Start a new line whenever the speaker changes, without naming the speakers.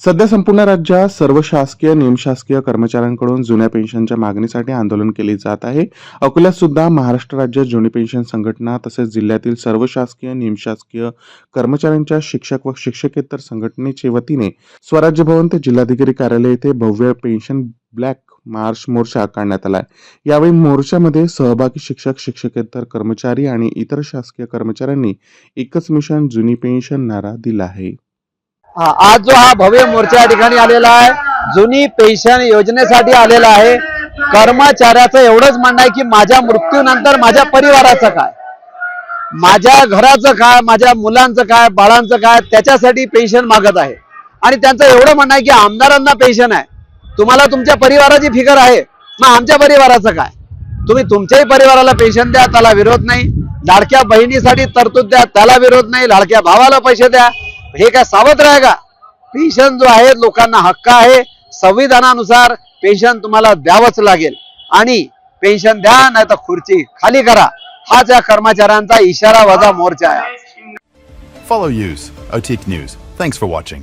सध्या संपूर्ण राज्यात सर्व शासकीय निमशासकीय कर्मचाऱ्यांकडून जुन्या पेन्शनच्या मागणीसाठी आंदोलन केले जात आहे. अकोल्यात सुद्धा महाराष्ट्र राज्य जुनी पेन्शन संघटना तसेच जिल्ह्यातील सर्व शासकीय निमशासकीय कर्मचाऱ्यांच्या शिक्षक व शिक्षकेतर संघटनेच्या वतीने स्वराज्य भवन ते जिल्हाधिकारी कार्यालय येथे भव्य पेन्शन ब्लॅक मार्च मोर्चा काढण्यात आलाय यावेळी मोर्चामध्ये सहभागी शिक्षक शिक्षकेतर कर्मचारी आणि इतर शासकीय कर्मचाऱ्यांनी एकच मिशन जुनी पेन्शन नारा दिला आहे.
आज जो हा भव्य मोर्चा या ठिकाणी आलेला आहे जुनी पेन्शन योजनेसाठी आलेला आहे. कर्मचाऱ्याचं एवढंच म्हणणं आहे की माझ्या मृत्यूनंतर माझ्या परिवाराचं काय? माझ्या घराचं काय? माझ्या मुलांचं काय? बाळांचं काय? त्याच्यासाठी पेन्शन मागत आहे. आणि त्यांचं एवढं म्हणणं आहे की आमदारांना पेन्शन आहे. तुम्हाला तुमच्या परिवाराची फिकर आहे. मग आमच्या परिवाराचं काय? तुम्ही तुमच्याही परिवाराला पेन्शन द्या त्याला विरोध नाही. लाडक्या बहिणीसाठी तरतूद द्या त्याला विरोध नाही. लाडक्या भावाला पैसे द्या. हे काय सावध राहा का पेन्शन जो आहे लोकांना हक्क आहे. संविधानानुसार पेन्शन तुम्हाला द्यावंच लागेल. आणि पेन्शन द्या नाही तर खुर्ची खाली करा. हा त्या कर्मचाऱ्यांचा इशारा वजा मोर्चा आहे.
Follow Use, OTIC News. Thanks for watching.